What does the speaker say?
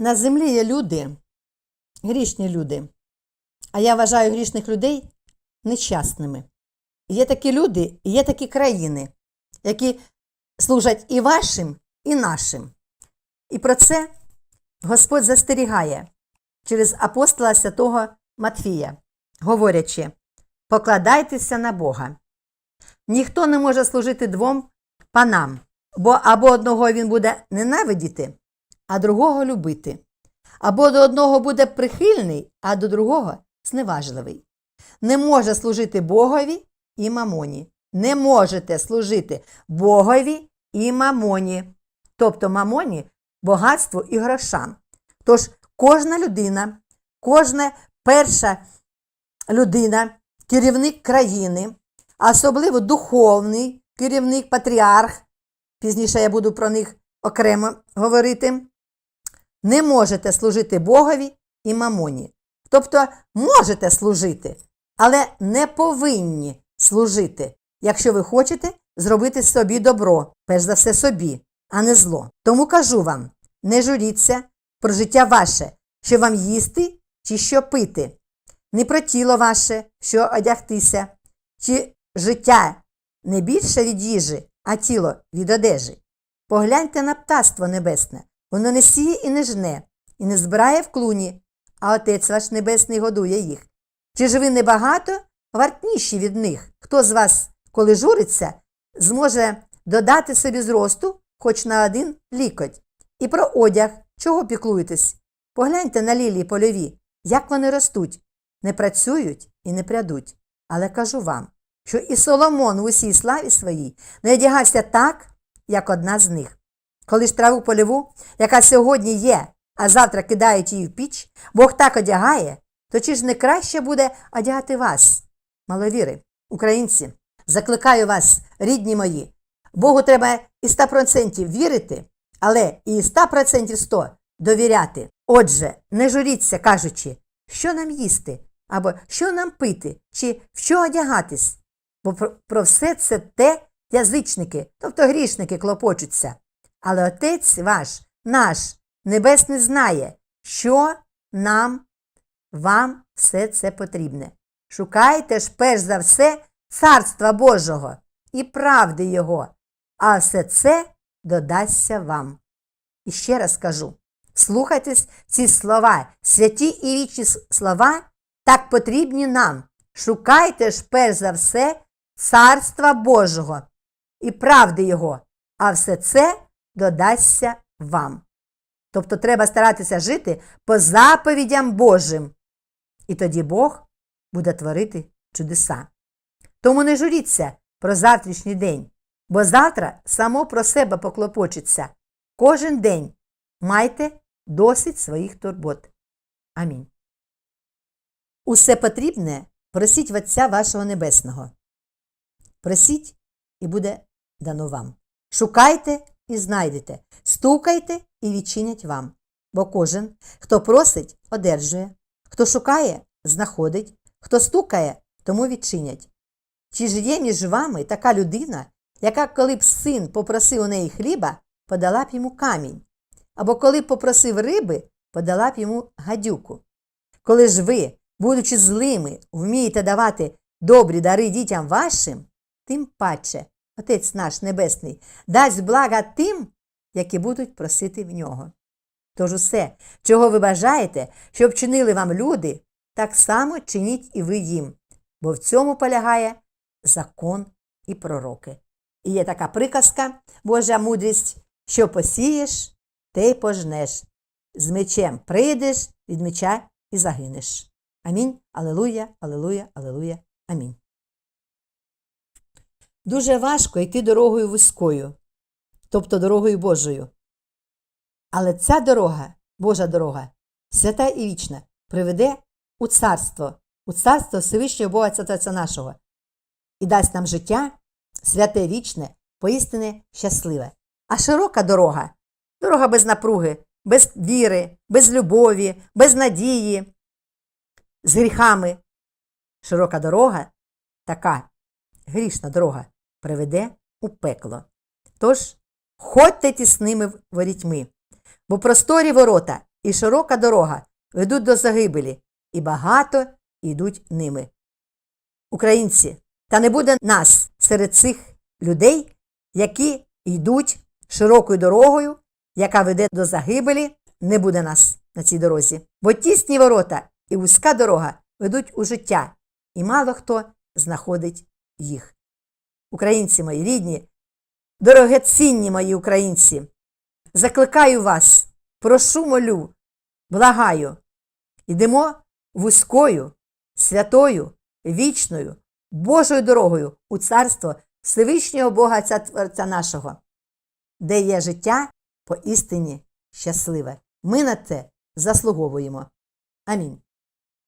На землі є люди, грішні люди. А я вважаю грішних людей нещасними. Є такі люди, є такі країни, які служать і вашим, і нашим. І про це Господь застерігає через апостола святого Матфія, говорячи: покладайтеся на Бога. Ніхто не може служити двом панам, бо або одного він буде ненавидіти, а другого любити, або до одного буде прихильний, а до другого зневажливий. Не може служити Богові і мамоні. Не можете служити Богові і мамоні, тобто мамоні багатству і грошам. Тож кожна людина, кожна перша людина, керівник країни, особливо духовний керівник, патріарх, пізніше я буду про них окремо говорити, не можете служити Богові і мамоні. Тобто можете служити, але не повинні служити, якщо ви хочете зробити собі добро, перш за все собі, а не зло. Тому кажу вам: не журіться про життя ваше, що вам їсти чи що пити, не про тіло ваше, що одягтися, чи життя не більше від їжі, а тіло від одежі. Погляньте на птаство небесне, воно не сіє і не жне, і не збирає в клуні, а Отець ваш Небесний годує їх. Чи ж ви небагато вартніші від них? Хто з вас, коли журиться, зможе додати собі зросту хоч на один лікоть? І про одяг, чого піклуєтесь? Погляньте на лілії польові, як вони ростуть, не працюють і не прядуть. Але кажу вам, що і Соломон в усій славі своїй не одягався так, як одна з них. Коли ж траву польову, яка сьогодні є, а завтра кидають її в піч, Бог так одягає, то чи ж не краще буде одягати вас, маловіри, українці? Закликаю вас, рідні мої, Богу треба і 100% вірити, але і 100% 100 довіряти. Отже, не журіться, кажучи, що нам їсти, або що нам пити, чи в що одягатись. Бо про все це те язичники, тобто грішники клопочуться. Але Отець ваш, наш, Небесний знає, що нам, вам все це потрібне. Шукайте ж перш за все Царства Божого і правди Його, а все це додасться вам. І ще раз кажу: слухайтесь ці слова, святі і вічні слова, так потрібні нам. Шукайте ж перш за все Царства Божого і правди Його, а все це додасться вам. Тобто треба старатися жити по заповідям Божим. І тоді Бог буде творити чудеса. Тому не журіться про завтрашній день, бо завтра само про себе поклопочеться. Кожен день майте досить своїх турбот. Амінь. Усе потрібне просіть Отця вашого Небесного. Просіть і буде дано вам. Шукайте і знайдете, стукайте і відчинять вам. Бо кожен, хто просить, одержує, хто шукає, знаходить, хто стукає, тому відчинять. Чи ж є між вами така людина, яка, коли б син попросив у неї хліба, подала б йому камінь, або коли б попросив риби, подала б йому гадюку? Коли ж ви, будучи злими, вмієте давати добрі дари дітям вашим, тим паче Отець наш Небесний дасть блага тим, які будуть просити в нього. Тож усе, чого ви бажаєте, щоб чинили вам люди, так само чиніть і ви їм, бо в цьому полягає закон і пророки. І є така приказка, Божа мудрість, що посієш, те й пожнеш. З мечем прийдеш, від меча і загинеш. Амінь. Алелуя, алелуя, алелуя, амінь. Дуже важко йти дорогою вузькою, тобто дорогою Божою. Але ця дорога, Божа дорога, свята і вічна, приведе у царство, у царство Всевишнього Бога Царця нашого і дасть нам життя, святе вічне, поістине щасливе. А широка дорога дорога без напруги, без віри, без любові, без надії, з гріхами. Широка дорога така грішна дорога приведе у пекло. Тож ходьте тісними ворітьми, бо просторі ворота і широка дорога ведуть до загибелі, і багато йдуть ними. Українці, та не буде нас серед цих людей, які йдуть широкою дорогою, яка веде до загибелі, не буде нас на цій дорозі. Бо тісні ворота і вузька дорога ведуть у життя, і мало хто знаходить їх. Українці мої рідні, дорогоцінні мої українці, закликаю вас, прошу молю, благаю, йдемо вузькою, святою, вічною, Божою дорогою у царство Всевишнього Бога Отця Творця нашого, де є життя поістині щасливе. Ми на це заслуговуємо. Амінь.